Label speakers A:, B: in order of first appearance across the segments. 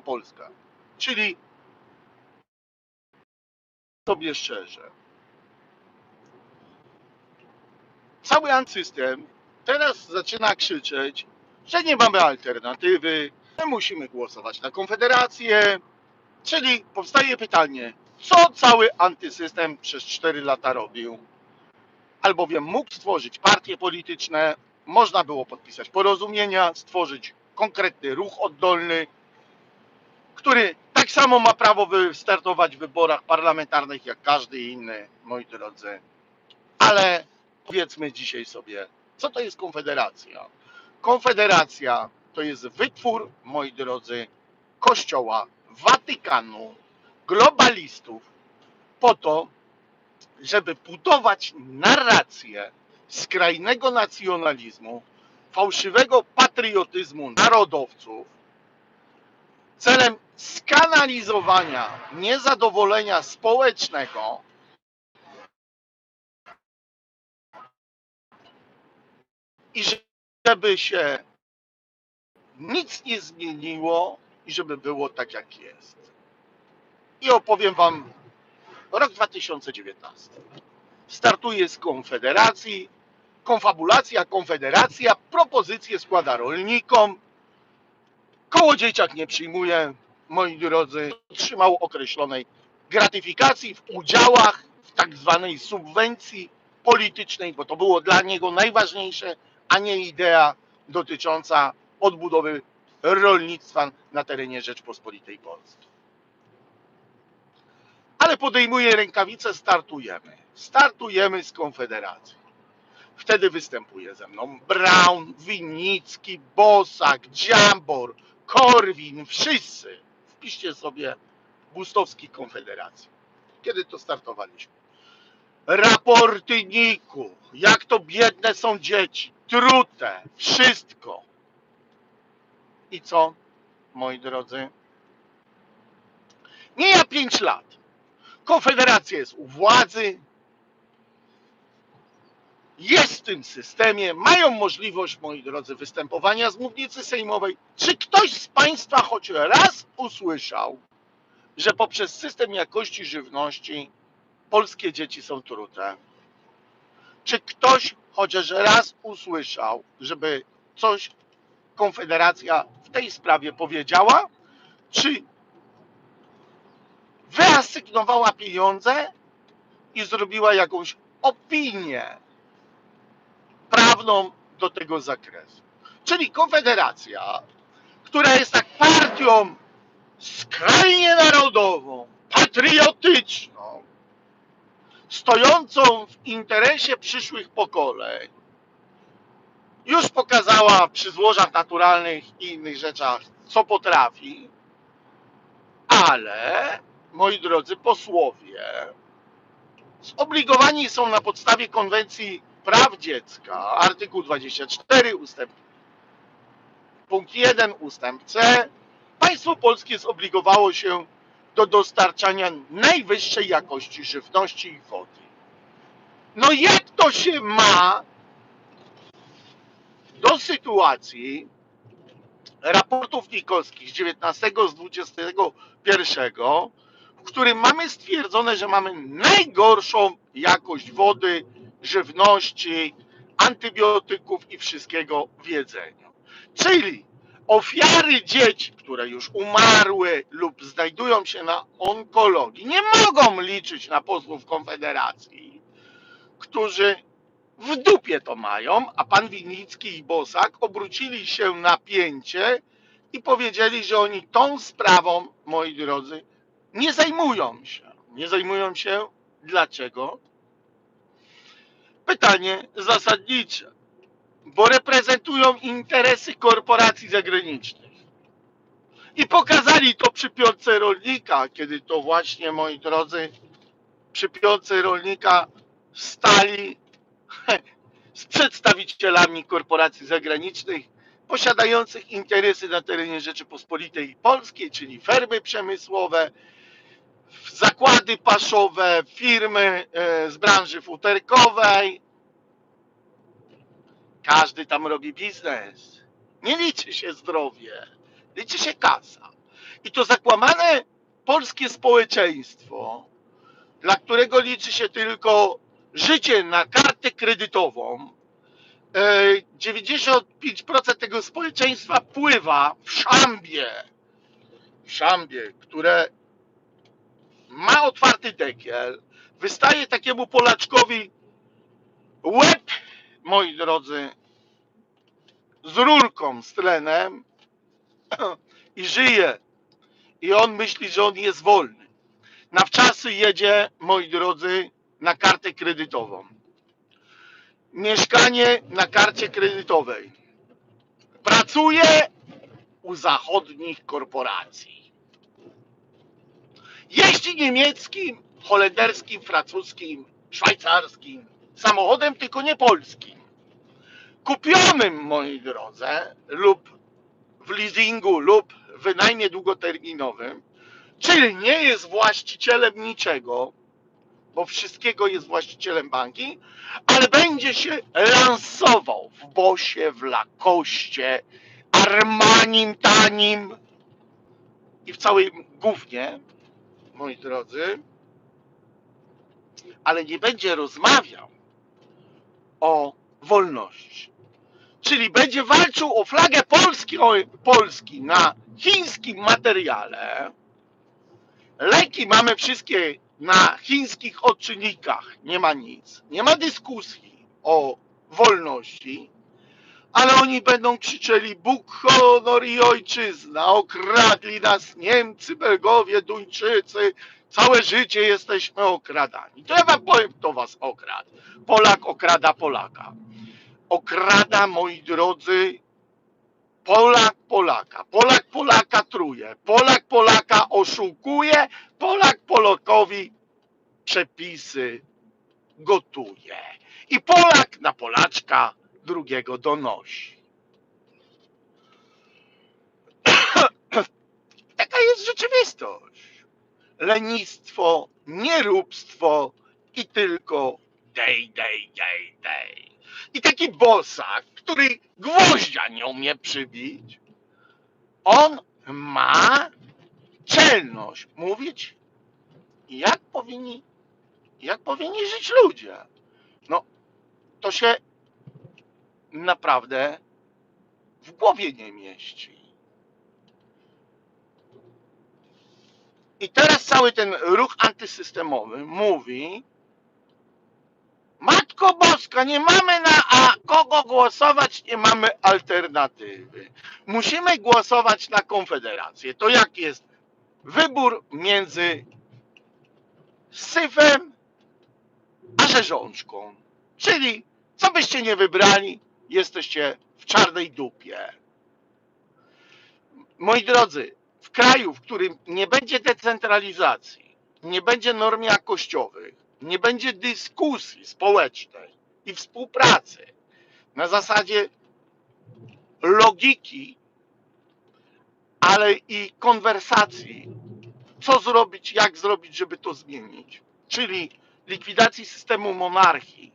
A: Polska. Czyli sobie szczerze, cały antysystem teraz zaczyna krzyczeć, że nie mamy alternatywy, że musimy głosować na Konfederację. Czyli powstaje pytanie, co cały antysystem przez 4 lata robił? Albowiem mógł stworzyć partie polityczne, można było podpisać porozumienia, stworzyć konkretny ruch oddolny, który tak samo ma prawo wystartować w wyborach parlamentarnych jak każdy inny, moi drodzy. Ale powiedzmy dzisiaj sobie, co to jest Konfederacja? Konfederacja to jest wytwór, moi drodzy, Kościoła, Watykanu, globalistów po to, żeby budować narrację skrajnego nacjonalizmu, fałszywego patriotyzmu narodowców celem skanalizowania niezadowolenia społecznego i żeby się nic nie zmieniło i żeby było tak jak jest. I opowiem Wam rok 2019. Startuje z Konfederacji, konfabulacja, Konfederacja, propozycje składa rolnikom. Koło dzieciak nie przyjmuje, moi drodzy, otrzymał określonej gratyfikacji w udziałach w tak zwanej subwencji politycznej, bo to było dla niego najważniejsze, a nie idea dotycząca odbudowy rolnictwa na terenie Rzeczpospolitej Polskiej. Ale podejmuje rękawice, startujemy. Startujemy z Konfederacji. Wtedy występuje ze mną Brown, Winnicki, Bosak, Dziambor, Korwin, wszyscy. Wpiszcie sobie Bustowski Konfederacji. Kiedy to startowaliśmy? Raporty NIK-u, jak to biedne są dzieci, trute, wszystko. I co, moi drodzy? Mija 5 lat. Konfederacja jest u władzy, jest w tym systemie, mają możliwość, moi drodzy, występowania z mównicy sejmowej. Czy ktoś z Państwa choć raz usłyszał, że poprzez system jakości żywności polskie dzieci są trute? Czy ktoś chociaż raz usłyszał, żeby coś Konfederacja w tej sprawie powiedziała? Czy wyasygnowała pieniądze i zrobiła jakąś opinię prawną do tego zakresu? Czyli Konfederacja, która jest tak partią skrajnie narodową, patriotyczną, stojącą w interesie przyszłych pokoleń, już pokazała przy złożach naturalnych i innych rzeczach, co potrafi, ale, moi drodzy posłowie, zobligowani są na podstawie konwencji praw dziecka, artykuł 24, ustęp punkt 1, ustęp C, państwo polskie zobligowało się do dostarczania najwyższej jakości żywności i wody. No jak to się ma do sytuacji raportów Nikolskich z 19, z 21, w którym mamy stwierdzone, że mamy najgorszą jakość wody, żywności, antybiotyków i wszystkiego w jedzeniu. Czyli ofiary dzieci, które już umarły lub znajdują się na onkologii, nie mogą liczyć na posłów Konfederacji, którzy w dupie to mają, a pan Winnicki i Bosak obrócili się na pięcie i powiedzieli, że oni tą sprawą, moi drodzy, nie zajmują się. Nie zajmują się dlaczego? Pytanie zasadnicze. Bo reprezentują interesy korporacji zagranicznych. I pokazali to przy piątce rolnika, kiedy to właśnie, moi drodzy, przy piątce rolnika stali z przedstawicielami korporacji zagranicznych posiadających interesy na terenie Rzeczypospolitej Polskiej, czyli fermy przemysłowe, zakłady paszowe, firmy e, z branży futerkowej. Każdy tam robi biznes. Nie liczy się zdrowie, liczy się kasa. I to zakłamane polskie społeczeństwo, dla którego liczy się tylko życie na kartę kredytową, e, 95% tego społeczeństwa pływa w szambie, w szambie, które ma otwarty dekiel, wystaje takiemu Polaczkowi łeb, moi drodzy, z rurką, z tlenem i żyje. I on myśli, że on jest wolny. Na wczasy jedzie, moi drodzy, na kartę kredytową. Mieszkanie na karcie kredytowej. Pracuje u zachodnich korporacji. Jeździ niemieckim, holenderskim, francuskim, szwajcarskim samochodem, tylko nie polskim. Kupionym, moi drodzy, lub w leasingu, lub wynajmie długoterminowym, czyli nie jest właścicielem niczego, bo wszystkiego jest właścicielem banki, ale będzie się lansował w Bosie, w Lakoście, Armanim tanim i w całej gównie, moi drodzy, ale nie będzie rozmawiał o wolności. Czyli będzie walczył o flagę Polski, o, Polski na chińskim materiale. Leki mamy wszystkie na chińskich odczynnikach. Nie ma nic. Nie ma dyskusji o wolności, ale oni będą krzyczeli Bóg, honor i ojczyzna. Okradli nas Niemcy, Belgowie, Duńczycy. Całe życie jesteśmy okradani. To ja wam powiem, kto was okradł. Polak okrada Polaka. Okrada, moi drodzy, Polak Polaka. Polak Polaka truje. Polak Polaka oszukuje. Polak Polakowi przepisy gotuje. I Polak na Polaczka drugiego donosi. Taka jest rzeczywistość. Lenistwo, nieróbstwo i tylko dej, dej, dej, dej. I taki bosak, który gwoździa nie umie przybić, on ma czelność mówić, jak powinni, jak powinni żyć ludzie. No, to się naprawdę w głowie nie mieści. I teraz cały ten ruch antysystemowy mówi, Matko Boska, nie mamy na a kogo głosować, nie mamy alternatywy. Musimy głosować na Konfederację. To jak jest wybór między syfem a rzeżączką. Czyli co byście nie wybrali, jesteście w czarnej dupie. Moi drodzy, w kraju, w którym nie będzie decentralizacji, nie będzie norm jakościowych, nie będzie dyskusji społecznej i współpracy na zasadzie logiki, ale i konwersacji, co zrobić, jak zrobić, żeby to zmienić, czyli likwidacji systemu monarchii,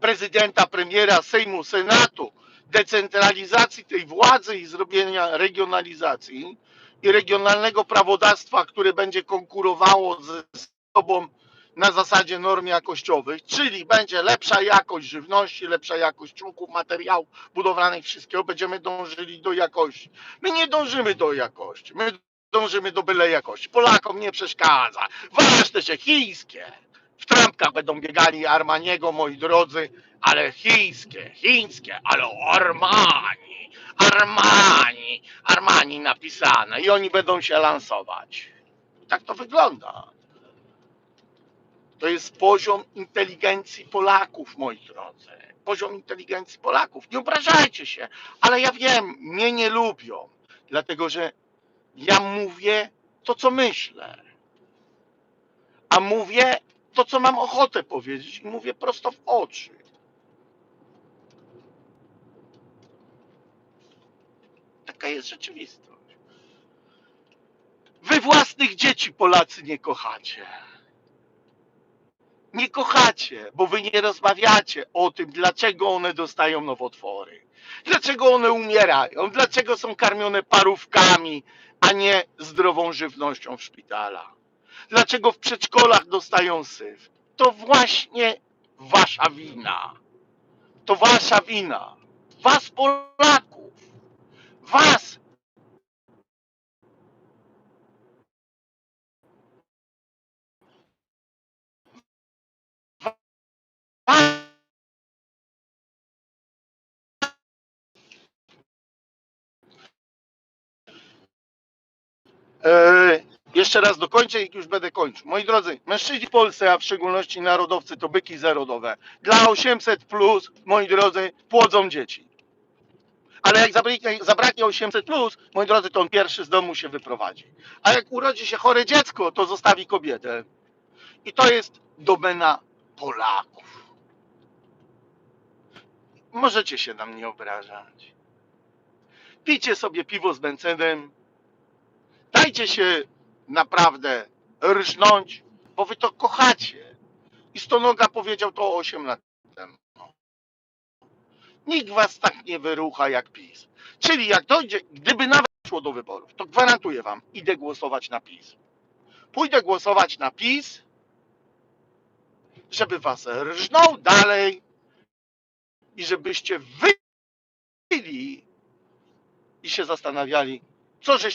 A: prezydenta, premiera, Sejmu, Senatu, decentralizacji tej władzy i zrobienia regionalizacji i regionalnego prawodawstwa, które będzie konkurowało ze sobą na zasadzie norm jakościowych, czyli będzie lepsza jakość żywności, lepsza jakość członków, materiałów budowlanych, wszystkiego, będziemy dążyli do jakości. My nie dążymy do jakości, my dążymy do byle jakości. Polakom nie przeszkadza. Ważne się chińskie. W trampkach będą biegali Armaniego, moi drodzy, ale chińskie, chińskie, ale Armani, Armani, Armani napisane i oni będą się lansować. Tak to wygląda. To jest poziom inteligencji Polaków, moi drodzy. Poziom inteligencji Polaków. Nie obrażajcie się, ale ja wiem, mnie nie lubią, dlatego że ja mówię to, co myślę. A mówię to, co mam ochotę powiedzieć i mówię prosto w oczy. Taka jest rzeczywistość. Wy własnych dzieci Polacy nie kochacie. nie kochacie, bo wy nie rozmawiacie o tym, dlaczego one dostają nowotwory, dlaczego one umierają, dlaczego są karmione parówkami, a nie zdrową żywnością w szpitalach, dlaczego w przedszkolach dostają syf. To właśnie wasza wina. To wasza wina. Was Polaków. Was. was. Jeszcze raz dokończę i już będę kończył. Moi drodzy, mężczyźni w Polsce, a w szczególności narodowcy, to byki zarodowe. Dla 800 plus, moi drodzy, płodzą dzieci. Ale jak zabraknie, zabraknie 800 plus, moi drodzy, to on pierwszy z domu się wyprowadzi. A jak urodzi się chore dziecko, to zostawi kobietę. I to jest domena Polaków. Możecie się na mnie obrażać. Pijcie sobie piwo z benzynem. Dajcie się naprawdę rżnąć, bo wy to kochacie. I Stonoga powiedział to 8 lat temu. Nikt was tak nie wyrucha jak PiS. Czyli jak dojdzie, gdyby nawet szło do wyborów, to gwarantuję wam, idę głosować na PiS. Pójdę głosować na PiS, żeby was rżnął dalej i żebyście wyli i się zastanawiali, co żeście